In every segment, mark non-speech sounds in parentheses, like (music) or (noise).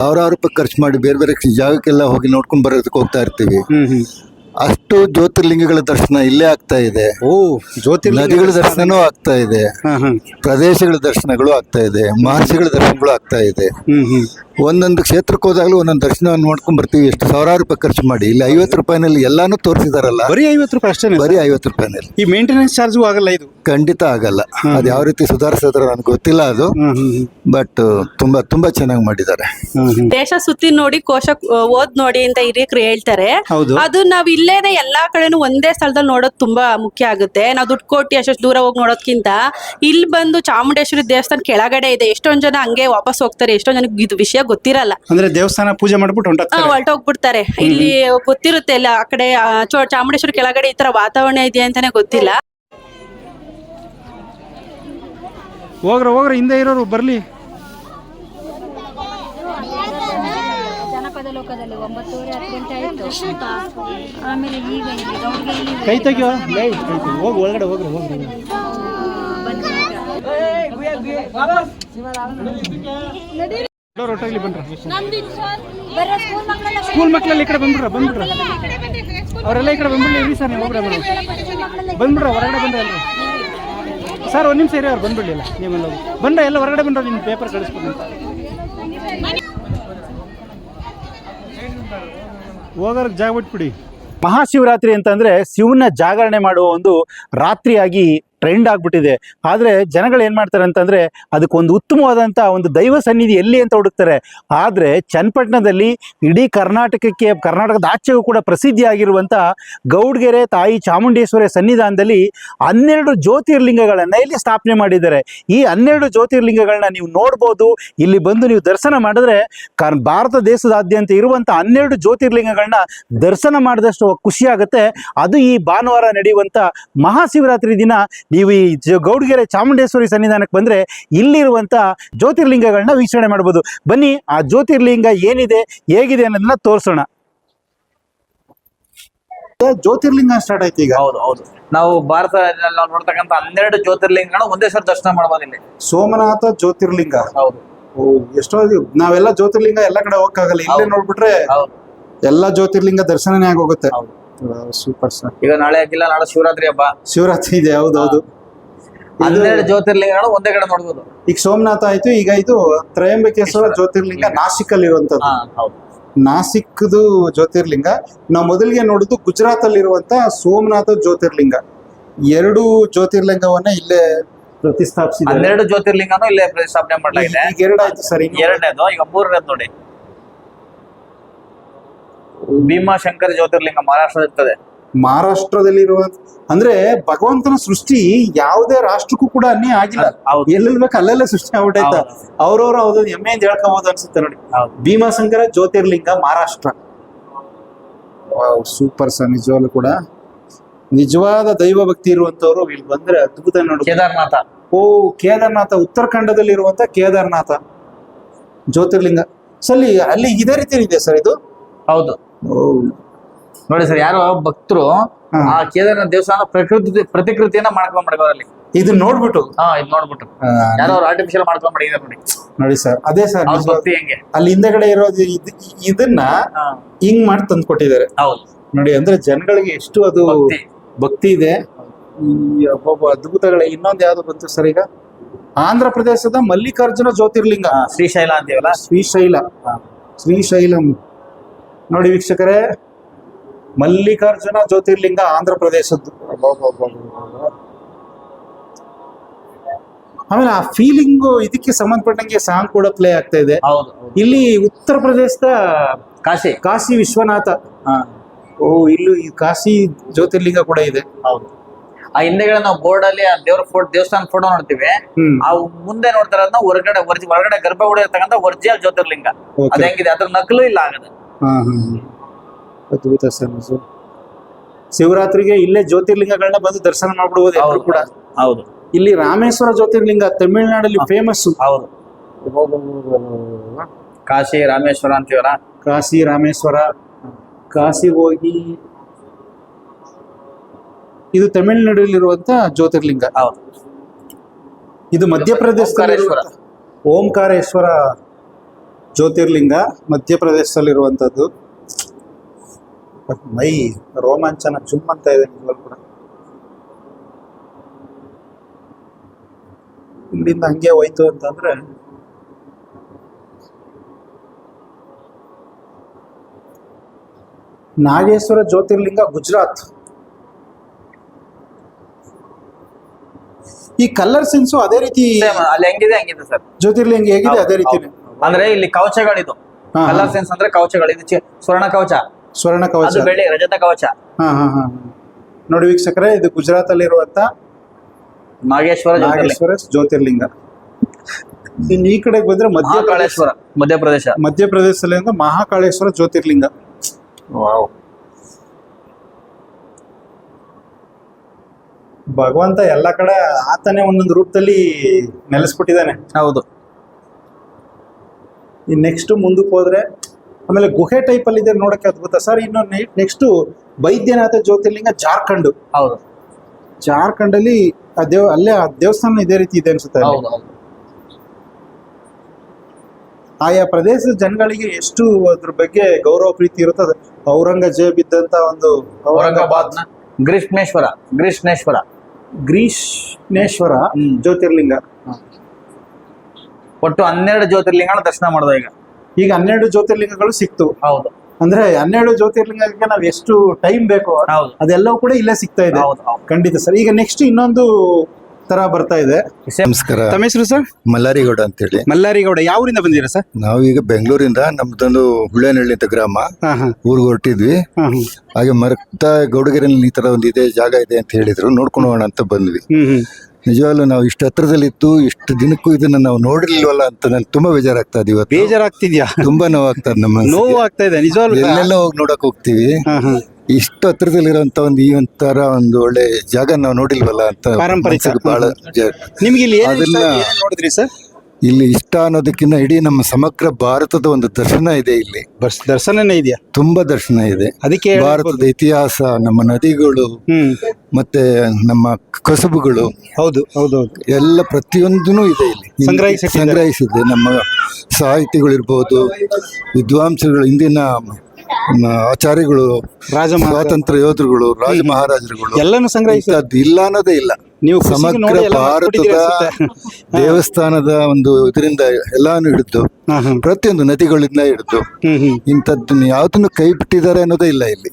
ಸಾವಿರಾರು ರೂಪಾಯಿ ಖರ್ಚು ಮಾಡಿ ಬೇರೆ ಬೇರೆ ಜಾಗಕ್ಕೆಲ್ಲ ಹೋಗಿ ನೋಡ್ಕೊಂಡು ಬರೋದಕ್ಕೆ ಹೋಗ್ತಾ ಇರ್ತೀವಿ. ಅಷ್ಟು ಜ್ಯೋತಿರ್ಲಿಂಗಗಳ ದರ್ಶನ ಇಲ್ಲೇ ಆಗ್ತಾ ಇದೆ. ಓ ಜ್ಯೋತಿರ್ಲಿಂಗ ನದಿಗಳ ದರ್ಶನನೂ ಆಗ್ತಾ ಇದೆ. ಹಾ ಹಾ. ಪ್ರದೇಶಗಳ ದರ್ಶನಗಳು ಆಗ್ತಾ ಇದೆ. ಮಹರ್ಷಿಗಳ ದರ್ಶನಗಳು ಆಗ್ತಾ ಇದೆ. ಹ್ಮ್ ಹ್ಮ್. ಒಂದೊಂದು ಕ್ಷೇತ್ರಕ್ಕೆ ಹೋದಾಗಲೂ ಒಂದೊಂದು ದರ್ಶನವನ್ನು ನೋಡ್ಕೊಂಡ್ ಬರ್ತೀವಿ. ಎಷ್ಟು ಸಾವಿರಾರು ರೂಪಾಯಿ ಖರ್ಚು ಮಾಡಿ. ಇಲ್ಲಿ ಐವತ್ತು ರೂಪಾಯಿನಲ್ಲಿ ಎಲ್ಲಾನು ತೋರಿಸಿದಾರಲ್ಲ. ಬರೀ ಐವತ್ತು ರೂಪಾಯಿ ಅಷ್ಟೇ ಬರೀ ಐವತ್ತು ರೂಪಾಯಿನಲ್ಲಿ. ಈ ಮೇಂಟೆನೆನ್ಸ್ ಚಾರ್ಜು ಆಗಲ್ಲ ಇದು? ಖಂಡಿತ ಆಗಲ್ಲ. ಅದು ಯಾವ ರೀತಿ ಸುಧಾರಿಸಿದ್ರೆ ನನಗೆ ಗೊತ್ತಿಲ್ಲ ಅದು. ಹ್ಮ್ ಹ್ಮ್ ಬಟ್ ತುಂಬಾ ತುಂಬಾ ಚೆನ್ನಾಗಿ ಮಾಡಿದ್ದಾರೆ. ಹ್ಮ್ ಹ್ಮ್. ದೇಶ ಸುತ್ತಿ ನೋಡಿ ಕೋಶ ಓದ್ ನೋಡಿ ಅಂತ ಹಿರಿಯಕ್ರು ಹೇಳ್ತಾರೆ. ಹೌದು. ಅದು ನಾವ್ ಇಲ್ಲೇನೆ ಎಲ್ಲಾ ಕಡೆನೂ ಒಂದೇ ಸ್ಥಳದಲ್ಲಿ ನೋಡೋದು ತುಂಬಾ ಮುಖ್ಯ ಆಗುತ್ತೆ. ನಾವು ದುಡ್ಡು ಕೊಟ್ಟು ಅಷ್ಟು ದೂರ ಹೋಗಿ ನೋಡೋದ್ಕಿಂತ ಇಲ್ಲಿ ಬಂದು ಚಾಮುಂಡೇಶ್ವರಿ ದೇವಸ್ಥಾನ ಕೆಳಗಡೆ ಇದೆ. ಎಷ್ಟೊಂದ್ ಜನ ಹಂಗೆ ವಾಪಸ್ ಹೋಗ್ತಾರೆ. ಎಷ್ಟೊಂದ್ ಜನಕ್ಕೆ ಇದು ವಿಷಯ ಗೊತ್ತಿರಲ್ಲ. ಅಂದ್ರೆ ದೇವಸ್ಥಾನ ಪೂಜೆ ಮಾಡ್ಬಿಟ್ಟು ಹೊಂಟೋಗ್ತಾರೆ. ಹೊರಟೋಗ್ಬಿಡ್ತಾರೆ. ಇಲ್ಲಿ ಗೊತ್ತಿರುತ್ತೆ ಇಲ್ಲ ಆ ಕಡೆ ಆ, ಚೋ- ಚಾಮುಂಡೇಶ್ವರಿ ಕೆಳಗಡೆ ಈ ತರ ವಾತಾವರಣ ಇದೆ ಅಂತಾನೆ ಗೊತ್ತಿಲ್ಲ. ಹೋಗ್ರ ಹೋಗ್ರ ಹಿಂದೆ ಇರೋರು ಬರ್ಲಿ. ಒಂಬತ್ತುವರೆ ಹತ್ತು ಗಂಟೆ ಆಯಿತು. ಆಮೇಲೆ ಈಗ ಕೈ ತೆಗಿಯೋ? ಹೋಗಿ ಒಳಗಡೆ ಹೋಗ್ರಿ ಹೋಗ್ರಿ. ಬನ್ರ ಸ್ಕೂಲ್ ಮಕ್ಕಳೆಲ್ಲ ಈ ಕಡೆ ಬಂದ್ಬಿಡ್ರ ಬಂದ್ಬಿಡ್ರ. ಅವರೆಲ್ಲ ಈ ಕಡೆ ಬಂದ್ಬಿಡ್ಲಿ ಇರಿ ಸರ್ ನೀವು ಹೋಗ್ರ ಮೇಡಮ್. ಬಂದ್ಬಿಡ್ರ ಹೊರಗಡೆ ಬಂದ್ರೆ ಅಲ್ರಿ ಸರ್ ಒಂದು ನಿಮಿಷ ಇರಿ ಅವ್ರು ಬಂದ್ಬಿಡ್ಲಿಲ್ಲ. ನೀವೆಲ್ಲ. ಬಂದ್ರೆ ಎಲ್ಲ ಹೊರಗಡೆ ಬಂದ್ರೆ ನಿಮ್ಮ ಪೇಪರ್ ಕಳಿಸ್ಬಿಡಿ ಹೋಗೋರ್ಗೆ ಜಾಗ ಬಿಟ್ಬಿಡಿ. ಮಹಾಶಿವರಾತ್ರಿ ಅಂತಂದ್ರೆ ಶಿವನ ಜಾಗರಣೆ ಮಾಡುವ ಒಂದು ರಾತ್ರಿಯಾಗಿ ಟ್ರೆಂಡ್ ಆಗ್ಬಿಟ್ಟಿದೆ. ಆದರೆ ಜನಗಳು ಏನು ಮಾಡ್ತಾರೆ ಅಂತಂದ್ರೆ ಅದಕ್ಕೊಂದು ಉತ್ತಮವಾದಂಥ ಒಂದು ದೈವ ಸನ್ನಿಧಿ ಎಲ್ಲಿ ಅಂತ ಹುಡುಕ್ತಾರೆ. ಆದರೆ ಚನ್ನಪಟ್ಟಣದಲ್ಲಿ ಇಡೀ ಕರ್ನಾಟಕಕ್ಕೆ, ಕರ್ನಾಟಕದ ಆಚೆಗೂ ಕೂಡ ಪ್ರಸಿದ್ಧಿಯಾಗಿರುವಂಥ ಗೌಡ್ಗೆರೆ ತಾಯಿ ಚಾಮುಂಡೇಶ್ವರಿ ಸನ್ನಿಧಾನದಲ್ಲಿ ಹನ್ನೆರಡು ಜ್ಯೋತಿರ್ಲಿಂಗಗಳನ್ನು ಇಲ್ಲಿ ಸ್ಥಾಪನೆ ಮಾಡಿದ್ದಾರೆ. ಈ ಹನ್ನೆರಡು ಜ್ಯೋತಿರ್ಲಿಂಗಗಳನ್ನ ನೀವು ನೋಡ್ಬೋದು. ಇಲ್ಲಿ ಬಂದು ನೀವು ದರ್ಶನ ಮಾಡಿದ್ರೆ ಕರ್, ಭಾರತ ದೇಶದಾದ್ಯಂತ ಇರುವಂಥ ಹನ್ನೆರಡು ಜ್ಯೋತಿರ್ಲಿಂಗಗಳನ್ನ ದರ್ಶನ ಮಾಡಿದಷ್ಟು ಖುಷಿಯಾಗುತ್ತೆ ಅದು ಈ ಭಾನುವಾರ ನಡೆಯುವಂಥ ಮಹಾಶಿವರಾತ್ರಿ ದಿನ ನೀವು ಈ ಜ ಗೌಡ್ಗೆರೆ ಚಾಮುಂಡೇಶ್ವರಿ ಸನ್ನಿಧಾನಕ್ಕೆ ಬಂದರೆ ಇಲ್ಲಿರುವಂಥ ಜ್ಯೋತಿರ್ಲಿಂಗಗಳನ್ನ ವೀಕ್ಷಣೆ ಮಾಡ್ಬೋದು. ಬನ್ನಿ ಆ ಜ್ಯೋತಿರ್ಲಿಂಗ ಏನಿದೆ ಹೇಗಿದೆ ಅನ್ನೋದನ್ನ ತೋರಿಸೋಣ. ಜ್ಯೋತಿರ್ಲಿಂಗ ಸ್ಟಾರ್ಟ್ ಆಯ್ತು ಈಗ. ಹೌದು ಹೌದು. ನಾವು ಭಾರತ ನಾವು ನೋಡ್ತಕ್ಕಂಥ ಹನ್ನೆರಡು ಜ್ಯೋತಿರ್ಲಿಂಗಗಳು ಒಂದೇ ಸರ್ ದರ್ಶನ ಮಾಡಬಹುದು ಇಲ್ಲಿ. ಸೋಮನಾಥ ಜ್ಯೋತಿರ್ಲಿಂಗ. ಹೌದು. ಎಷ್ಟೋ ನಾವೆಲ್ಲ ಜ್ಯೋತಿರ್ಲಿಂಗ ಎಲ್ಲ ಕಡೆ ಹೋಗಕ್ಕಾಗಲ್ಲ. ಇಲ್ಲೇ. ನೋಡ್ಬಿಟ್ರೆ ಎಲ್ಲಾ ಎಲ್ಲ ಜ್ಯೋತಿರ್ಲಿಂಗ ದರ್ಶನನೇ ಆಗೋಗುತ್ತೆ. ಹೌದು. ಸೂಪರ್ ಸರ್ ಈಗ ನಾಳೆ ಆಗಿಲ್ಲ ನಾಳೆ ಶಿವರಾತ್ರಿ ಹಬ್ಬ. ಶಿವರಾತ್ರಿ ಇದೆ ಹೌದೌದು ಹನ್ನೆರಡು ಜ್ಯೋತಿರ್ಲಿಂಗಗಳು ಒಂದೇ ಕಡೆ ನೋಡ್ಬೋದು. ಈಗ ಸೋಮನಾಥ ಆಯ್ತು ಈಗ ಇದು ತ್ರಯಂಬಕೇಶ್ವರ ಜ್ಯೋತಿರ್ಲಿಂಗ ನಾಸಿಕ್ ಅಲ್ಲಿ ಇರುವಂತದ್ದು ನಾಸಿಕ್ ಹೌದು. ನಾಸಿಕ್ದು ಜ್ಯೋತಿರ್ಲಿಂಗ. ನಾವು ಮೊದಲಿಗೆ ನೋಡಿದ್ದು ಗುಜರಾತ್ ಅಲ್ಲಿ ಇರುವಂತ ಸೋಮನಾಥ ಜ್ಯೋತಿರ್ಲಿಂಗ. ಎರಡು ಜ್ಯೋತಿರ್ಲಿಂಗವನ್ನ ಇಲ್ಲೇ ಪ್ರತಿಷ್ಠಾಪಿಸಿದ್ದಾರೆ. ಹನ್ನೆರಡು ಜ್ಯೋತಿರ್ಲಿಂಗನು ಇಲ್ಲೇ ಪ್ರತಿಷ್ಠಾಪನೆ ಮಾಡಲಾಗಿದೆ. ಈಗ ಎರಡಾಯ್ತು ಸರ್ ಎರಡನೇದು ಈಗ ಮೂರನೇದು ನೋಡಿ. ಭೀಮಾಶಂಕರ ಜ್ಯೋತಿರ್ಲಿಂಗ ಮಹಾರಾಷ್ಟ್ರದಲ್ಲಿ ಇರ್ತದೆ ಮಹಾರಾಷ್ಟ್ರದಲ್ಲಿ ಇರುವ ಅಂದ್ರೆ ಭಗವಂತನ ಸೃಷ್ಟಿ ಯಾವುದೇ ರಾಷ್ಟ್ರಕ್ಕೂ ಕೂಡ ಅನ್ಯ ಆಗಿಲ್ಲ. ಎಲ್ಲೆಲ್ಲಿ ಬೇಕು ಅಲ್ಲೆಲ್ಲ ಸೃಷ್ಟಿ ಆಗ್ಬಿಟ್ಟೈತ. ಅವ್ರವ್ರ ಅವ್ರದ್ದು ಹೆಮ್ಮೆಯಿಂದ ಹೇಳ್ಕೋಬಹುದು ಅನ್ಸುತ್ತೆ ನೋಡಿ. ಭೀಮಾಶಂಕರ ಜ್ಯೋತಿರ್ಲಿಂಗ ಮಹಾರಾಷ್ಟ್ರ. ಸೂಪರ್ ಸರ್ ನಿಜವಾಗ್ಲೂ ಕೂಡ. ನಿಜವಾದ ದೈವ ಭಕ್ತಿ ಇರುವಂತವ್ರು ಇಲ್ಲಿ ಬಂದ್ರೆ ಅದ್ಭುತ ನೋಡಿ. ಕೇದಾರ್ನಾಥ. ಓ ಕೇದಾರ್ನಾಥ ಉತ್ತರಾಖಂಡದಲ್ಲಿ ಇರುವಂತ ಕೇದಾರನಾಥ ಜ್ಯೋತಿರ್ಲಿಂಗ. ಸರ್ ಅಲ್ಲಿ ಇದೇ ರೀತಿ ಇದೆ ಸರ್ ಇದು? ಹೌದು. ನೋಡಿ ಸರ್ ಯಾರೋ ಭಕ್ತರು ಆ ಕೇದಾರನಾಥ ದೇವಸ್ಥಾನ ಪ್ರಕೃತಿ ಪ್ರತಿಕೃತಿಯನ್ನ ಮಾಡ್ಕೊಂಡ್ ಮಾಡಿದ್ದಾರೆ ಅಲ್ಲಿ. ಇದನ್ನ ನೋಡ್ಬಿಟ್ಟು. ಹಾ ಇದ್ ನೋಡ್ಬಿಟ್ಟು. ಯಾರೋ ಅವ್ರು ಆರ್ಟಿಫಿಷಿಯಲ್ ಮಾಡ್ಕೊಂಡ್ ಮಾಡಿದ್ದಾರೆ ನೋಡಿ. ನೋಡಿ ಸರ್ ಅದೇ ಸರ್ ಅವ್ರ ಭಕ್ತಿ ಹೆಂಗೆ? ಅಲ್ಲಿ ಹಿಂದೆಗಡೆ ಇರೋದು ಇದ್- ಇದನ್ನ ಹಿಂಗ್ ಮಾಡಿ ತಂದು ಕೊಟ್ಟಿದ್ದಾರೆ. ಹೌದು. ನೋಡಿ ಅಂದ್ರೆ ಜನಗಳಿಗೆ ಎಷ್ಟು ಅದು ಭಕ್ತಿ. ಭಕ್ತಿ ಇದೆ. ಈ ಒಬ್ಬೊಬ್ಬ ಅದ್ಭುತಗಳ ಇನ್ನೊಂದು ಯಾವ್ದು ಬಂತು ಸರ್ ಈಗ? ಆಂಧ್ರ ಪ್ರದೇಶದ ಮಲ್ಲಿಕಾರ್ಜುನ ಜ್ಯೋತಿರ್ಲಿಂಗ. ಶ್ರೀಶೈಲ ಅಂತೀವಲ್ಲ? ಶ್ರೀಶೈಲ. ಶ್ರೀಶೈಲಂ ನೋಡಿ ವೀಕ್ಷಕರೇ ಮಲ್ಲಿಕಾರ್ಜುನ ಜ್ಯೋತಿರ್ಲಿಂಗ ಆಂಧ್ರ ಪ್ರದೇಶದ್ದು. ಆಮೇಲೆ ಆ ಫೀಲಿಂಗ್ ಇದಕ್ಕೆ ಸಂಬಂಧಪಟ್ಟಂಗೆ ಸಾಂಗ್ ಕೂಡ ಪ್ಲೇ ಆಗ್ತಾ ಇದೆ. ಇಲ್ಲಿ ಉತ್ತರ ಪ್ರದೇಶದ ಕಾಶಿ. ಕಾಶಿ ವಿಶ್ವನಾಥ. ಓ ಇಲ್ಲೂ ಈ ಕಾಶಿ ಜ್ಯೋತಿರ್ಲಿಂಗ ಕೂಡ ಇದೆ. ಹೌದು. ಆ ಹಿಂದೆಗಳನ್ನ ನಾವು ಬೋರ್ಡ್ ಅಲ್ಲಿ ಆ ದೇವ್ರ ಫೋಟೋ ದೇವಸ್ಥಾನ ಫೋಟೋ ನೋಡ್ತೀವಿ. ಆ ಮುಂದೆ ನೋಡ್ತಾರ ಹೊರಗಡೆ ಹೊರಗಡೆ ಗರ್ಭಗುಡಿ ಇರ್ತಕ್ಕಂಥ ಒರ್ಜಿಯಲ್ ಜ್ಯೋತಿರ್ಲಿಂಗ. ಅದ್ ಹೆಂಗಿದೆ? ಅದ್ರ ನಕಲು ಇಲ್ಲ ಆಗದ. ಹಾ ಹಾ ಹಾ. ಅದ್ಭುತ ಸರ್ ನಿಜ. ಶಿವರಾತ್ರಿಗೆ ಇಲ್ಲೇ ಜ್ಯೋತಿರ್ಲಿಂಗಗಳನ್ನ ಬಂದು ದರ್ಶನ ಮಾಡ್ಬಿಡ್ಬೋದು ಎಲ್ಲರೂ ಕೂಡ. ಹೌದು. ಇಲ್ಲಿ ರಾಮೇಶ್ವರ ಜ್ಯೋತಿರ್ಲಿಂಗ ತಮಿಳುನಾಡಲ್ಲಿ ಫೇಮಸ್ ಹೌದು. ಕಾಶಿ ರಾಮೇಶ್ವರ ಅಂತೀವಲ್ಲ? ಕಾಶಿ ರಾಮೇಶ್ವರ. ಕಾಶಿ ಹೋಗಿ ಇದು ತಮಿಳುನಾಡಲ್ಲಿರುವಂತ ಜ್ಯೋತಿರ್ಲಿಂಗ. ಹೌದು. ಇದು ಮಧ್ಯಪ್ರದೇಶ ಓಂಕಾರೇಶ್ವರ. ಜ್ಯೋತಿರ್ಲಿಂಗ ಮಧ್ಯಪ್ರದೇಶದಲ್ಲಿರುವಂಥದ್ದು. ಮೈ ರೋಮಾಂಚನ ಜುಮ್ ಅಂತ ಇದೆ ಕೂಡ. ಇಲ್ಲಿಂದ ಹಂಗೆ ಹೋಯ್ತು ಅಂತಂದ್ರೆ ನಾಗೇಶ್ವರ ಜ್ಯೋತಿರ್ಲಿಂಗ ಗುಜರಾತ್. ಈ ಕಲರ್ ಸೆನ್ಸು ಅದೇ ರೀತಿ ಅಲ್ಲಿ ಹೆಂಗಿದೆ ಹಂಗಿದೆ ಸರ್? ಜ್ಯೋತಿರ್ಲಿಂಗ ಹೇಗಿದೆ ಅದೇ ರೀತಿನೇ? ಅಂದ್ರೆ ಇಲ್ಲಿ ಕವಚಗಳಿದು. ಹಾ, ಕಲರ್ ಸೆನ್ಸ್ ಅಂದ್ರೆ ಕವಚಗಳು. ಇದು ಚಿ- ಸ್ವರ್ಣ ಕವಚ. ಸ್ವರ್ಣ ಕವಚ. ಅದು ಬೆಳ್ಳಿ ರಜತ ಕವಚ. ಹಾ ಹಾ ಹಾ. ನೋಡಿ ವೀಕ್ಷಕರೇ ಇದು ಗುಜರಾತ್ ಅಲ್ಲಿರುವಂತ ನಾಗೇಶ್ವರ ಜ್ಯೋತಿರ್ಲಿಂಗ. ನಾಗೇಶ್ವರ ಜ್ಯೋತಿರ್ಲಿಂಗ. ಇನ್ನು ಈ ಕಡೆ ಬಂದ್ರೆ ಮಧ್ಯಪ್ರದೇಶ ಮಹಾಕಾಳೇಶ್ವರ ಮಧ್ಯಪ್ರದೇಶ. ಮಧ್ಯಪ್ರದೇಶದಲ್ಲಿ ಅಂದ್ರೆ ಮಹಾಕಾಳೇಶ್ವರ ಜ್ಯೋತಿರ್ಲಿಂಗ. ವಾವ್. ಭಗವಂತ ಎಲ್ಲ ಕಡೆ ಆತನೇ ಒಂದೊಂದು ರೂಪದಲ್ಲಿ ನೆಲೆಸ್ಬಿಟ್ಟಿದ್ದಾನೆ. ಹೌದು. ಇನ್ನು ನೆಕ್ಸ್ಟ್ ಮುಂದಕ್ಕೆ ಹೋದ್ರೆ ಆಮೇಲೆ ಗುಹೆ ಟೈಪ್ ಅಲ್ಲಿ ಇದೆ ನೋಡಕ್ಕೆ ಅದ್ಭುತ ಸರ್ ಇನ್ನು ನೆಕ್ಸ್ಟ್ ವೈದ್ಯನಾಥ ಜ್ಯೋತಿರ್ಲಿಂಗ ಜಾರ್ಖಂಡ್. ಹೌದು. ಜಾರ್ಖಂಡ್ ಅಲ್ಲಿ ಆ ದೇವ್ ಅಲ್ಲೇ ಆ ದೇವಸ್ಥಾನ ಇದೇ ರೀತಿ ಇದೆ ಅನ್ಸುತ್ತೆ ಆಯಾ ಪ್ರದೇಶದ ಜನಗಳಿಗೆ ಎಷ್ಟು ಅದ್ರ ಬಗ್ಗೆ ಗೌರವ ಪ್ರೀತಿ ಇರುತ್ತೆ ಔರಂಗಜೇಬ್ ಇದ್ದಂತ ಒಂದು ಔರಂಗಾಬಾದ್ ಗ್ರೀಷ್ಮೇಶ್ವರ ಗ್ರೀಷ್ಣೇಶ್ವರ ಗ್ರೀಷ್ಣೇಶ್ವರ ಹ್ಮ್. ಜ್ಯೋತಿರ್ಲಿಂಗ. ಒಟ್ಟು ಹನ್ನೆರಡು ಜ್ಯೋತಿರ್ಲಿಂಗಗಳ ದರ್ಶನ ಮಾಡ್ದ ಈಗ. ಈಗ ಹನ್ನೆರಡು ಜ್ಯೋತಿರ್ಲಿಂಗಗಳು ಸಿಕ್ತು. ಹೌದು. ಅಂದ್ರೆ ಹನ್ನೆರಡು ಜ್ಯೋತಿರ್ಲಿಂಗಕ್ಕೆ ನಾವ್ ಎಷ್ಟು ಟೈಮ್ ಬೇಕು ಹೌದು. ಅದೆಲ್ಲವೂ ಕೂಡ ಇಲ್ಲೇ ಸಿಗ್ತಾ ಇದೆ. ಖಂಡಿತ ಸರ್. ಈಗ ನೆಕ್ಸ್ಟ್ ಇನ್ನೊಂದು ತರ ಬರ್ತಾ ಇದೆ. ನಮಸ್ಕಾರ. ತಮ್ಮ ಹೆಸರು ಸರ್? ಮಲ್ಲಾರಿಗೌಡ ಅಂತ ಹೇಳಿ ಮಲ್ಲಾರಿಗೌಡ ಯಾವ ಊರಿಂದ ಬಂದಿರಾ ಸರ್ ನಾವೀಗ ಬೆಂಗಳೂರಿಂದ ನಮ್ದೊಂದು ಹುಳೇನಹಳ್ಳಿ ಅಂತ ಗ್ರಾಮ. ಊರಿಗೆ ಹೊರಟಿದ್ವಿ. ಹ್ಮ್ ಹಾಗೆ ಮರ್ತ ಗೌಡಗೆರೆಯಲ್ಲಿ ಈ ತರ ಒಂದು ಇದೆ ಜಾಗ ಇದೆ ಅಂತ ಹೇಳಿದ್ರು. ನೋಡ್ಕೊಂಡು ಹೋಗೋಣ ಅಂತ ಬಂದ್ವಿ. ನಿಜವಾಗ್ಲೂ ನಾವು ಇಷ್ಟು ಹತ್ರದಲ್ಲಿತ್ತು ಇಷ್ಟು ದಿನಕ್ಕೂ ಇದನ್ನ ನಾವು ನೋಡಿರ್ಲಿಲ್ವಲ್ಲ ಅಂತ ನನ್ಗೆ ತುಂಬಾ ಬೇಜಾರಾಗ್ತಾ ಇದೆ ಇವತ್ತು. ಬೇಜಾರಾಗ್ತಿದ್ಯಾ? ತುಂಬಾ ನೋವಾಗ್ತದೆ ನಮ್ಮ ನೋವು. ಆಗ್ತಾ ಇದೆ ನಿಜವಾಗ್ಲೂ ಎಲ್ಲೆಲ್ಲ ಹೋಗಿ ನೋಡಕ್ ಹೋಗ್ತೀವಿ. ಇಷ್ಟು ಹತ್ರದಲ್ಲಿರುವಂತ ಒಂದು ಈ ಒಂಥರ ಒಂದು ಒಳ್ಳೆ ಜಾಗ ನಾವು ನೋಡಿಲ್ವಲ್ಲ ಅಂತ ಪಾರಂಪರಿಕ. ಬಹಳ ನಿಮ್ಗೆ ಇಲ್ಲಿ ಇಷ್ಟ? ನೋಡಿದ್ರಿ ಸರ್? ಇಲ್ಲಿ ಇಷ್ಟ ಅನ್ನೋದಕ್ಕಿಂತ ಇಡೀ ನಮ್ಮ ಸಮಗ್ರ ಭಾರತದ ಒಂದು ದರ್ಶನ ಇದೆ ಇಲ್ಲಿ. ಬಸ್ ದರ್ಶನನೇ ಇದೆಯಾ? ತುಂಬಾ ದರ್ಶನ ಇದೆ. ಅದಕ್ಕೆ ಭಾರತದ ಇತಿಹಾಸ ನಮ್ಮ ನದಿಗಳು ಮತ್ತೆ ನಮ್ಮ ಕಸಬುಗಳು ಹೌದು ಹೌದು ಹೌದು. ಎಲ್ಲ ಪ್ರತಿಯೊಂದೂ ಇದೆ ಇಲ್ಲಿ. ಸಂಗ್ರಹಿಸಿಟ್ಟಿದ್ದಾರೆ. ಸಂಗ್ರಹಿಸಿದೆ. ನಮ್ಮ ಸಾಹಿತಿಗಳಿರ್ಬೋದು ವಿದ್ವಾಂಸಗಳು ಇಂದಿನ ಮ, ಆಚಾರ್ಯಗಳು ರಾಜ ಮಹಾರಾಜ- ಸ್ವಾತಂತ್ರ್ಯ ಯೋಧರುಗಳು ರಾಜ ಮಹಾರಾಜರುಗಳು. ಎಲ್ಲನೂ ಸಂಗ್ರಹಿಸಿ ಇಂಥದ್ದು ಇಲ್ಲ ಅನ್ನೋದೇ ಇಲ್ಲ. ನೀವು ಸಮಗ್ರ ಭಾರತದ (laughs) ದೇವಸ್ಥಾನದ ಒಂದು ಇದರಿಂದ ಎಲ್ಲಾನು ಹಿಡಿದು ಪ್ರತಿಯೊಂದು ನದಿಗಳಿಂದ ಹಿಡಿದು ಇಂಥದ್ದು ಯಾವ್ದನ್ನು ಕೈ ಬಿಟ್ಟಿದ್ದಾರೆ ಅನ್ನೋದೇ ಇಲ್ಲ ಇಲ್ಲಿ.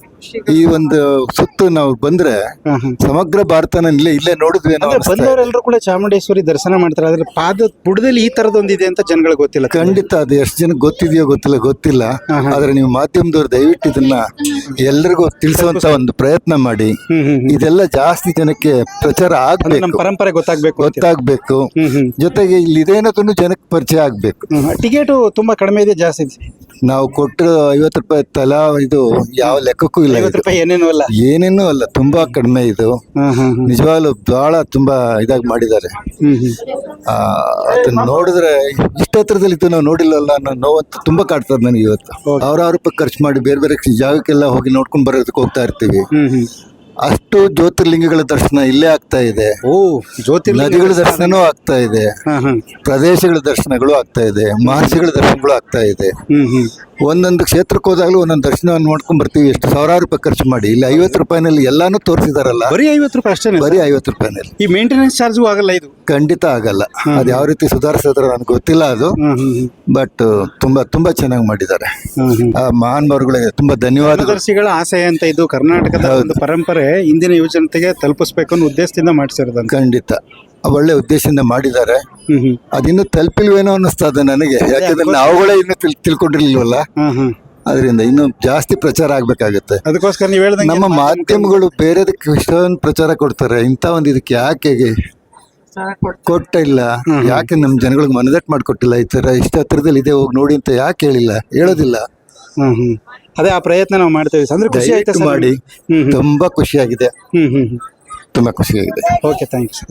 ಈ ಒಂದು ಸುತ್ತು ನಾವು ಬಂದ್ರೆ ಸಮಗ್ರ ಭಾರತನ ಇಲ್ಲೇ ಇಲ್ಲೇ ನೋಡಿದ್ವಿ ಅನ್ನೋ ಅಂದ್ರೆ ಅನಿಸ್ತಾ ಇದೆ. ಬಂದವರೆಲ್ಲರೂ ಕೂಡ ಚಾಮುಂಡೇಶ್ವರಿ ದರ್ಶನ ಮಾಡ್ತಾರೆ ಆದ್ರೆ ಪಾದ ಬುಡದಲ್ಲಿ ಈ ತರದೊಂದಿದೆ ಅಂತ ಜನಗಳಿಗೆ ಗೊತ್ತಿಲ್ಲ ಖಂಡಿತ ಅದು ಎಷ್ಟು ಜನಕ್ಕೆ ಗೊತ್ತಿದೆಯೋ ಗೊತ್ತಿಲ್ಲ ಗೊತ್ತಿಲ್ಲ. ಆದ್ರೆ ನೀವು ಮಾಧ್ಯಮದವ್ರು ದಯವಿಟ್ಟು ಇದನ್ನ ಎಲ್ಲರಿಗೂ ತಿಳಿಸುವಂತ ಒಂದು ಪ್ರಯತ್ನ ಮಾಡಿ. ಹ್ಮ್ ಹ್ಮ್ ಹ್ಮ್. ಇದೆಲ್ಲ ಜಾಸ್ತಿ ಜನಕ್ಕೆ ಪ್ರಚಾರ ಅಂದ್ರೆ ನಮ್ಮ ಆಗ್ಬೇಕು. ಪರಂಪರೆ ಗೊತ್ತಾಗ್ಬೇಕು ಅಂತ ಗೊತ್ತಾಗ್ಬೇಕು. ಹ್ಮ್ ಹ್ಮ್. ಜೊತೆಗೆ ಇಲ್ಲಿ ಇದೇನದನ್ನು ಜನಕ್ಕೆ ಪರಿಚಯ ಆಗ್ಬೇಕು. ಟಿಕೆಟ್ ಟಿಕೆಟು ತುಂಬಾ ಕಡಿಮೆ ಇದೆ ಜಾಸ್ತಿ ಇದೆ. ನಾವು ಕೊಟ್ಟು ಐವತ್ತು ರೂಪಾಯಿ ತಲಾ ಇದು ಯಾವ ಲೆಕ್ಕಕ್ಕೂ ಇಲ್ಲ ಐವತ್ತು. ರೂಪಾಯಿ ಏನೇನು ಅಲ್ಲ ಏನೇನೂ ಅಲ್ಲ ತುಂಬಾ ಕಡಿಮೆ ಇದು. ನಿಜವಾಗ್ಲು ಬಹಳ ತುಂಬಾ ಇದಾಗಿ ಮಾಡಿದ್ದಾರೆ. ಆ, ಅದನ್ನ ನೋಡಿದ್ರೆ ಇಷ್ಟ ಇದು ನಾವು ನೋಡಿಲ್ಲಲ್ಲ ಅನ್ನೋ ನೋವಂತೂ ತುಂಬಾ ಕಾಡ್ತದೆ ನನಗೆ ಇವತ್ತು. ಅವ್ರ ರೂಪಾಯಿ ಖರ್ಚು ಮಾಡಿ ಬೇರೆ ಬೇರೆ ಜಾಗಕ್ಕೆಲ್ಲ ಹೋಗಿ ನೋಡ್ಕೊಂಡು ಬರೋದಕ್ಕೆ ಹೋಗ್ತಾ ಇರ್ತೀವಿ. ಅಷ್ಟು ಜ್ಯೋತಿರ್ಲಿಂಗಗಳ ದರ್ಶನ ಇಲ್ಲೇ ಆಗ್ತಾ ಇದೆ. ಓ ಜ್ಯೋತಿರ್ಲಿಂಗ ನದಿಗಳ ದರ್ಶನನೂ ಆಗ್ತಾ ಇದೆ. ಹಾ ಹಾ. ಪ್ರದೇಶಗಳ ದರ್ಶನಗಳು ಆಗ್ತಾ ಇದೆ. ಮಹರ್ಷಿಗಳ ದರ್ಶನಗಳು ಆಗ್ತಾ ಇದೆ. ಹ್ಮ್ ಹ್ಮ್. ಒಂದೊಂದು ಕ್ಷೇತ್ರಕ್ಕೆ ಹೋದಾಗಲೂ ಒಂದೊಂದು ದರ್ಶನವನ್ನು ನೋಡ್ಕೊಂಡ್ ಬರ್ತೀವಿ. ಎಷ್ಟು ಸಾವಿರಾರು ರೂಪಾಯಿ ಖರ್ಚು ಮಾಡಿ. ಇಲ್ಲಿ ಐವತ್ತು ರೂಪಾಯಿನಲ್ಲಿ ಎಲ್ಲಾನು ತೋರಿಸಿದಾರಲ್ಲ. ಬರೀ ಐವತ್ತು ರೂಪಾಯಿ ಅಷ್ಟೇ ಬರೀ ಐವತ್ತು ರೂಪಾಯಿನಲ್ಲಿ. ಈ ಮೇಂಟೆನೆನ್ಸ್ ಚಾರ್ಜು ಆಗಲ್ಲ ಇದು? ಖಂಡಿತ ಆಗಲ್ಲ. ಅದು ಯಾವ ರೀತಿ ಸುಧಾರಿಸಿದ್ರೆ ನನಗೆ ಗೊತ್ತಿಲ್ಲ ಅದು. ಬಟ್ ತುಂಬಾ ತುಂಬಾ ಚೆನ್ನಾಗಿ ಮಾಡಿದ್ದಾರೆ. ಆ ಮಹಾನ್ಭಾವರುಗಳಿಗೆ ತುಂಬಾ ಧನ್ಯವಾದ ದರ್ಶಿಗಳ ಆಸೆ ಅಂತ ಇದು ಕರ್ನಾಟಕದ ಒಂದು ಪರಂಪರೆ ಇಂದಿನ ಯುವಜನತೆಗೆ ತಲುಪಿಸ್ಬೇಕು ಅನ್ನೋ ಉದ್ದೇಶದಿಂದ ಮಾಡಿಸಿರೋದು ಖಂಡಿತ. ಒಳ್ಳೆ ಉದ್ದೇಶದಿಂದ ಮಾಡಿದ್ದಾರೆ. ಅದಿನ್ನು ತಲುಪಿಲ್ವೇನೋ ಅನ್ನಿಸ್ತಾ ಇದೆ ನನಗೆ ಯಾಕಂದ್ರೆ ನಾವುಗಳೇ ಇನ್ನು ತಿಳ್ ತಿಳ್ಕೊಂಡಿರ್ಲಿಲ್ವಲ್ಲ? ಅದರಿಂದ ಇನ್ನು ಜಾಸ್ತಿ ಪ್ರಚಾರ ಆಗ್ಬೇಕಾಗತ್ತೆ. ಅದಕ್ಕೋಸ್ಕರ ನೀವು ಹೇಳಿದ್ರೆ ನಮ್ಮ ಮಾಧ್ಯಮಗಳು ಬೇರೆದಕ್ಕೆ ಇಷ್ಟೊಂದು ಪ್ರಚಾರ ಕೊಡ್ತಾರೆ. ಇಂಥ ಒಂದು ಇದಕ್ಕೆ ಯಾಕೆ ಕೊಟ್ಟಿಲ್ಲ? ಯಾಕೆ ನಮ್ಮ ಜನಗಳಿಗೆ ಮನದಟ್ಟು ಮಾಡಿಕೊಟ್ಟಿಲ್ಲ? ಈ ಥರ ಇಷ್ಟು ಹತ್ರದಲ್ಲಿ ಇದೆ ಹೋಗಿ ನೋಡಿ ಅಂತ ಯಾಕೆ ಹೇಳಿಲ್ಲ? ಹೇಳೋದಿಲ್ಲ. ಅದೇ ಆ ಪ್ರಯತ್ನ ನಾವು ಮಾಡ್ತೇವೆ ಅಂದ್ರೆ ಖುಷಿ ಆಯ್ತು ಮಾಡಿ ತುಂಬಾ ಖುಷಿಯಾಗಿದೆ. ಹ್ಮ್ ಹ್ಮ್ ಹ್ಮ್. ತುಂಬಾ ಖುಷಿಯಾಗಿದೆ. Okay thanks